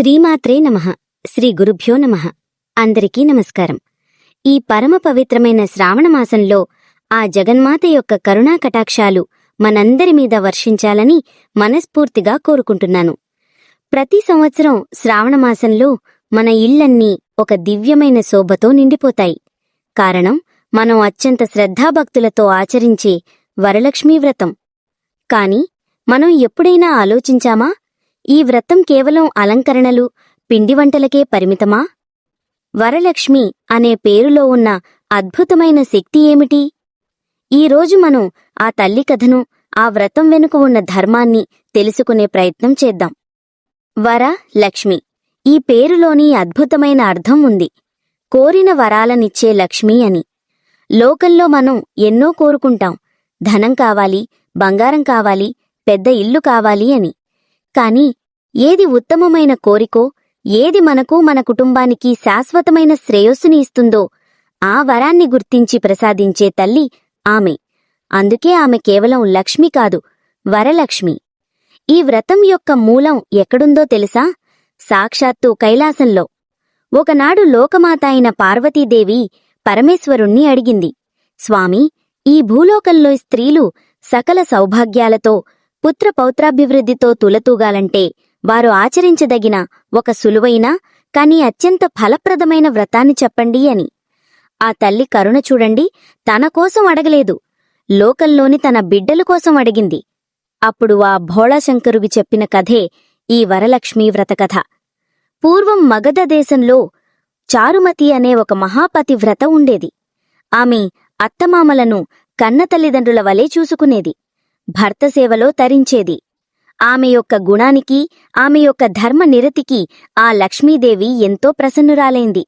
శ్రీమాత్రే నమః. శ్రీ గురుభ్యో నమః. అందరికీ నమస్కారం. ఈ పరమ పవిత్రమైన శ్రావణమాసంలో ఆ జగన్మాత యొక్క కరుణా కటాక్షాలు మనందరి మీద వర్షించాలని మనస్ఫూర్తిగా కోరుకుంటున్నాను. ప్రతి సంవత్సరం శ్రావణమాసంలో మన ఇళ్ళన్నీ ఒక దివ్యమైన శోభతో నిండిపోతాయి. కారణం మనం అత్యంత శ్రద్ధాభక్తులతో ఆచరించే వరలక్ష్మీ వ్రతం. కాని మనం ఎప్పుడైనా ఆలోచించామా? ఈ వ్రతం కేవలం అలంకరణలు పిండి వంటలకే పరిమితమా? వరలక్ష్మి అనే పేరులో ఉన్న అద్భుతమైన శక్తి ఏమిటి? ఈరోజు మనం ఆ తల్లి కథను ఆ వ్రతం వెనుక ఉన్న ధర్మాన్ని తెలుసుకునే ప్రయత్నం చేద్దాం. వర లక్ష్మి ఈ పేరులోని అద్భుతమైన అర్థం ఉంది. కోరిన వరాలనిచ్చే లక్ష్మి అని. లోకంలో మనం ఎన్నో కోరుకుంటాం. ధనం కావాలి బంగారం కావాలి పెద్ద ఇల్లు కావాలి అని. కాని ఏది ఉత్తమమైన కోరికో ఏది మనకు మన కుటుంబానికి శాశ్వతమైన శ్రేయస్సుని ఇస్తుందో ఆ వరాన్ని గుర్తించి ప్రసాదించే తల్లి ఆమె. అందుకే ఆమె కేవలం లక్ష్మి కాదు వరలక్ష్మి. ఈ వ్రతం యొక్క మూలం ఎక్కడుందో తెలుసా? సాక్షాత్తు కైలాసంలో. ఒకనాడు లోకమాత అయిన పార్వతీదేవి పరమేశ్వరుణ్ణి అడిగింది స్వామి ఈ భూలోకంలో స్త్రీలు సకల సౌభాగ్యాలతో పుత్ర పౌత్రాభివృద్ధితో తులతూగాలంటే వారు ఆచరించదగిన ఒక సులువైన కాని అత్యంత ఫలప్రదమైన వ్రతాన్ని చెప్పండి అని. ఆ తల్లి కరుణ చూడండి తన కోసం అడగలేదు. లోకంలోని తన బిడ్డల కోసం అడిగింది. అప్పుడు ఆ భోళాశంకరువి చెప్పిన కథే ఈ వరలక్ష్మీ వ్రతకథ. పూర్వం మగధ దేశంలో చారుమతి అనే ఒక మహాపతి వ్రత ఉండేది. ఆమె అత్తమామలను కన్న తల్లిదండ్రుల వలె చూసుకునేది. భర్త సేవలో తరించేది. ఆమె యొక్క గుణానికి ఆమె యొక్క ధర్మ నిరతికి ఆ లక్ష్మీదేవి ఎంతో ప్రసన్నురాలైంది.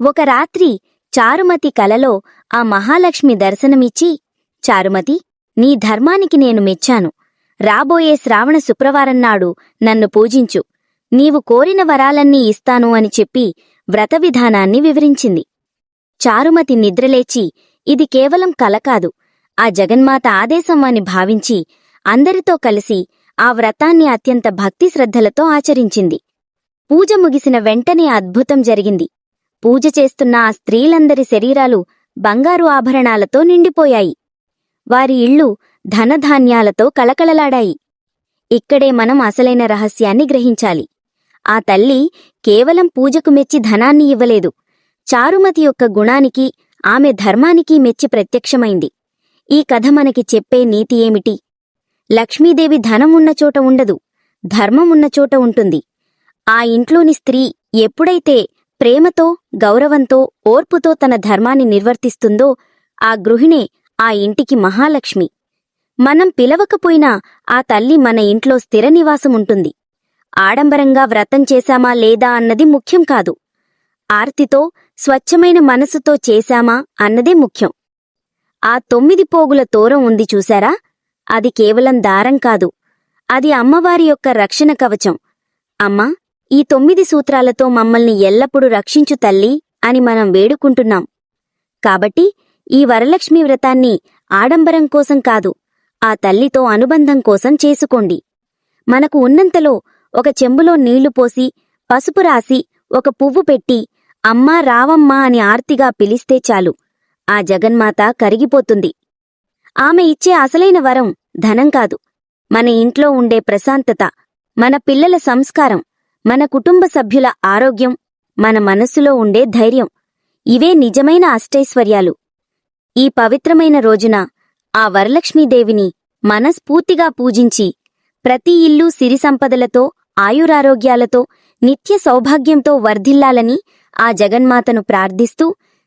ఒక రాత్రి చారుమతి కలలో ఆ మహాలక్ష్మి దర్శనమిచ్చి చారుమతి నీ ధర్మానికి నేను మెచ్చాను. రాబోయే శ్రావణ శుక్రవారం నాడు నన్ను పూజించు. నీవు కోరిన వరాలన్నీ ఇస్తాను అని చెప్పి వ్రత విధానాన్ని వివరించింది. చారుమతి నిద్రలేచి ఇది కేవలం కల కాదు. ఆ జగన్మాత ఆదేశం అని భావించి అందరితో కలిసి ఆ వ్రతాన్ని అత్యంత భక్తి శ్రద్ధలతో ఆచరించింది. పూజ ముగిసిన వెంటనే అద్భుతం జరిగింది. పూజ చేస్తున్న ఆ స్త్రీలందరి శరీరాలు బంగారు ఆభరణాలతో నిండిపోయాయి. వారి ఇళ్ళు ధనధాన్యాలతో కళకళలాడాయి. ఇక్కడే మనం అసలైన రహస్యాన్ని గ్రహించాలి. ఆ తల్లి కేవలం పూజకు మెచ్చి ధనాన్ని ఇవ్వలేదు. చారుమతి యొక్క గుణానికి ఆమె ధర్మానికి మెచ్చి ప్రత్యక్షమైంది. ఈ కథ మనకి చెప్పే నీతి ఏమిటి? లక్ష్మీదేవి ధనం ఉన్న చోట ఉండదు ధర్మం ఉన్న చోట ఉంటుంది. ఆ ఇంట్లోని స్త్రీ ఎప్పుడైతే ప్రేమతో గౌరవంతో ఓర్పుతో తన ధర్మాన్ని నిర్వర్తిస్తుందో ఆ గృహిణే ఆ ఇంటికి మహాలక్ష్మి. మనం పిలవకపోయినా ఆ తల్లి మన ఇంట్లో స్థిర నివాసం ఉంటుంది. ఆడంబరంగా వ్రతం చేశామా లేదా అన్నది ముఖ్యం కాదు. ఆర్తితో స్వచ్ఛమైన మనసుతో చేశామా అన్నదే ముఖ్యం. ఆ తొమ్మిది పోగుల తోరం ఉంది చూశారా? అది కేవలం దారం కాదు. అది అమ్మవారి యొక్క రక్షణ కవచం. అమ్మా ఈ తొమ్మిది సూత్రాలతో మమ్మల్ని ఎల్లప్పుడూ రక్షించు తల్లి అని మనం వేడుకుంటున్నాం. కాబట్టి ఈ వరలక్ష్మి వ్రతాన్ని ఆడంబరం కోసం కాదు ఆ తల్లితో అనుబంధం కోసం చేసుకోండి. మనకు ఉన్నంతలో ఒక చెంబులో నీళ్ళు పోసి పసుపు రాసి ఒక పువ్వు పెట్టి అమ్మా రావమ్మా అని ఆర్తిగా పిలిస్తే చాలు. ఆ జగన్మాత కరిగిపోతుంది. ఆమె ఇచ్చే అసలైన వరం ధనం కాదు. మన ఇంట్లో ఉండే ప్రశాంతత మన పిల్లల సంస్కారం మన కుటుంబ సభ్యుల ఆరోగ్యం మన మనస్సులో ఉండే ధైర్యం ఇవే నిజమైన అష్టైశ్వర్యాలు. ఈ పవిత్రమైన రోజున ఆ వరలక్ష్మీదేవిని మనస్ఫూర్తిగా పూజించి ప్రతి ఇల్లు సిరి సంపదలతో ఆయురారోగ్యాలతో నిత్య సౌభాగ్యంతో వర్ధిల్లాలని ఆ జగన్మాతను ప్రార్థిస్తూ